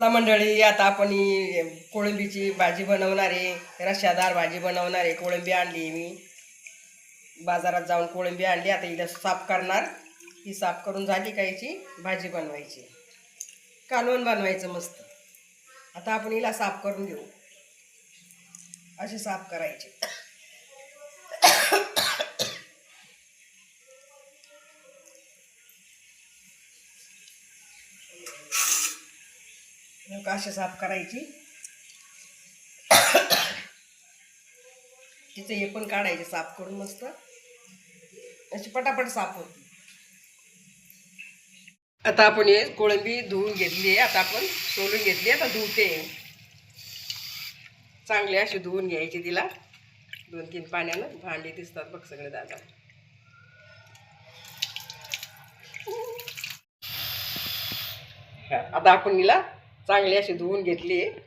आता मंडळी आता आपण कोळंबीची भाजी बनवणार आहे. रश्शादार भाजी बनवणार आहे. कोळंबी आणली मी. बाजारात जाऊन कोळंबी आणली. आता हिला साफ करणार. ही साफ करून झाली का याची भाजी बनवायची. कालवण बनवायचं मस्त. आता आपण हिला साफ करून घेऊ. अशी साफ करायची. नका अशी साफ करायची. तिचं हे पण काढायचे साफ करून मस्त. अशी पटापट साफ होती. आता आपण हे कोळंबी धुवून घेतली आहे. आता आपण सोलून घेतली आता धुवते चांगली अशी धुवून घ्यायची तिला. दोन तीन पाण्यानं. भांडी दिसतात बघ सगळे दादा. आता आपण हिला चांगली अशी धुवून घेतली. आहे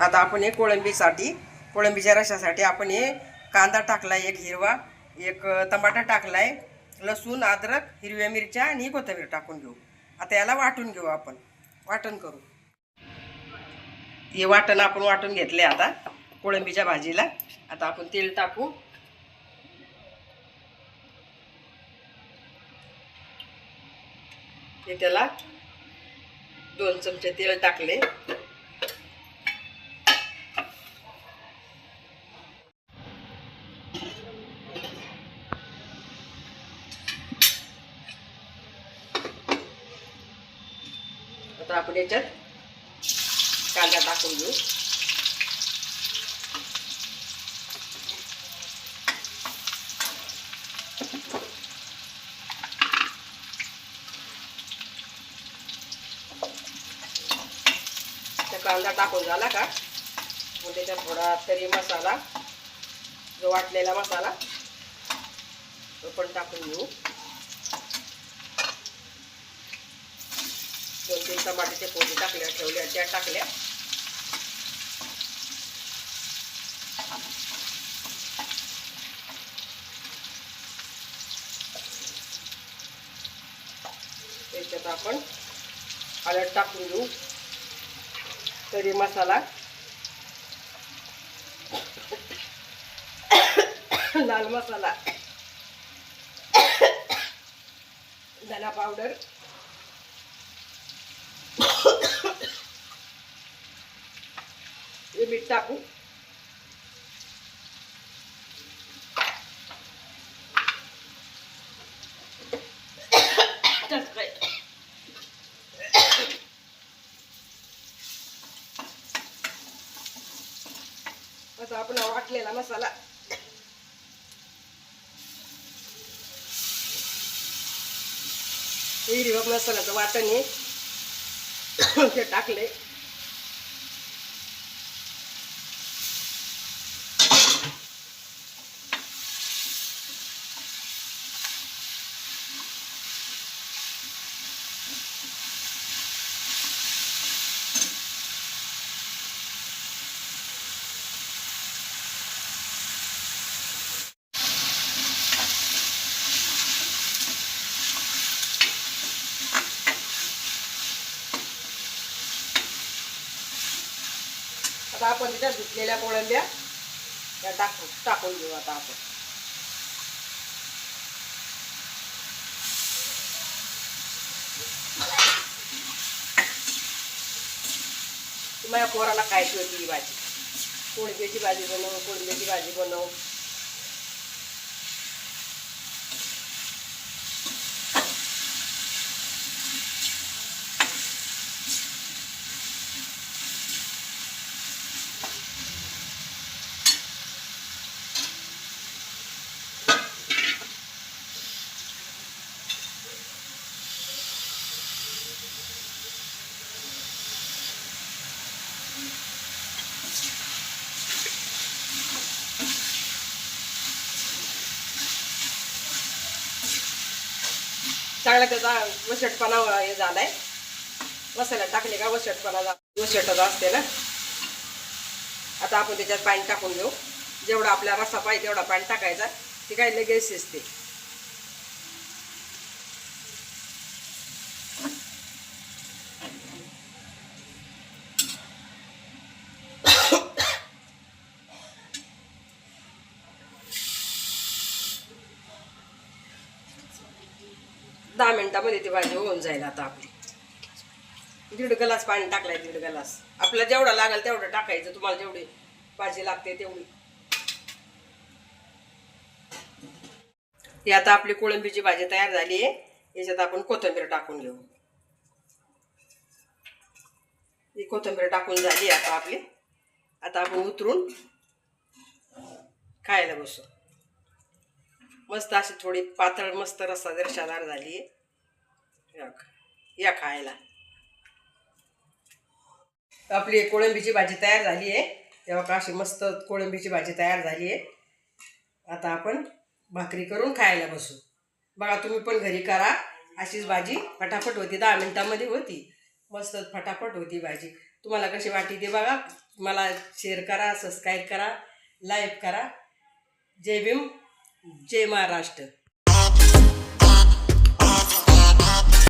आता आपण हे कोळंबीसाठी कोळंबीच्या रशासाठी आपण हे कांदा टाकलाय एक हिरवा एक टमाटा टाकलाय लसूण अद्रक हिरव्या मिरच्या आणि कोथिंबीर टाकून घेऊ. आता याला वाटून घेऊ आपण. वाटण करू. हे वाटण आपण वाटून घेतले आता. कोळंबीच्या भाजीला. आता आपण तेल टाकू. हे त्याला दोन चमचे तेल टाकले. आता आपण याच्यात कांदा टाकून घेऊ. कांदा टाकून झाला का? मग त्याच्यात थोडा तरी मसाला जो वाटलेला मसाला तो पण टाकून घेऊ. दोन तीन टमाट्याचे पोळी टाकल्या ठेवल्या त्या टाकल्या. त्याच्यात आपण हळद टाकून घेऊ. तरी मसाला. लाल मसाला. धना पावडर. हे मीठ टाकू. असा आपण वाटलेला मसाला. हिरवा मसाल्याचं वाटण आहे. ते टाकले आता आपण तिच्या धुतलेल्या कोळंब्या त्या टाकू टाकून घेऊ आता आपण. तुम्हाला पोराला खायची होती ही भाजी? कोळंबीची भाजी बनव कोळंब्याची भाजी बनव. चांगला त्याचा वशटपणा हे झालाय. मसाला टाकले का वशटपणा जा असते ना. आता आपण त्याच्यात पाणी टाकून घेऊ जेवढा आपला रसा पाहिजे तेवढा पाणी टाकायचा. ती काय लगेच शिजते. दहा मिनटामध्ये ती भाजी होऊन जाईल आता आपली. दीड गलास पाणी टाकलाय दीड गलास. आपल्याला जेवढा लागेल तेवढं टाकायचं तुम्हाला जेवढी भाजी लागते तेवढी. ही आता आपली कोळंबीची भाजी तयार झाली आहे. याच्यात आपण कोथिंबीर टाकून घेऊ. ही कोथिंबीर टाकून झाली आता आपली. आता आपण उतरून खायला बसू. मस्त अशी थोडी पातळ मस्त रस्सा दर्शादार झाली. आहे या खायला. आपली कोळंबीची भाजी तयार झाली आहे. तेव्हा का अशी मस्त कोळंबीची भाजी तयार झाली आहे. आता आपण भाकरी करून खायला बसू. बघा तुम्ही पण घरी करा. अशीच भाजी फटाफट होती दहा मिनटामध्ये होती. मस्त फटाफट होती भाजी. तुम्हाला कशी वाटी ते बघा. मला शेअर करा सबस्क्राईब करा लाईक करा. जय भीम. जय महाराष्ट्र.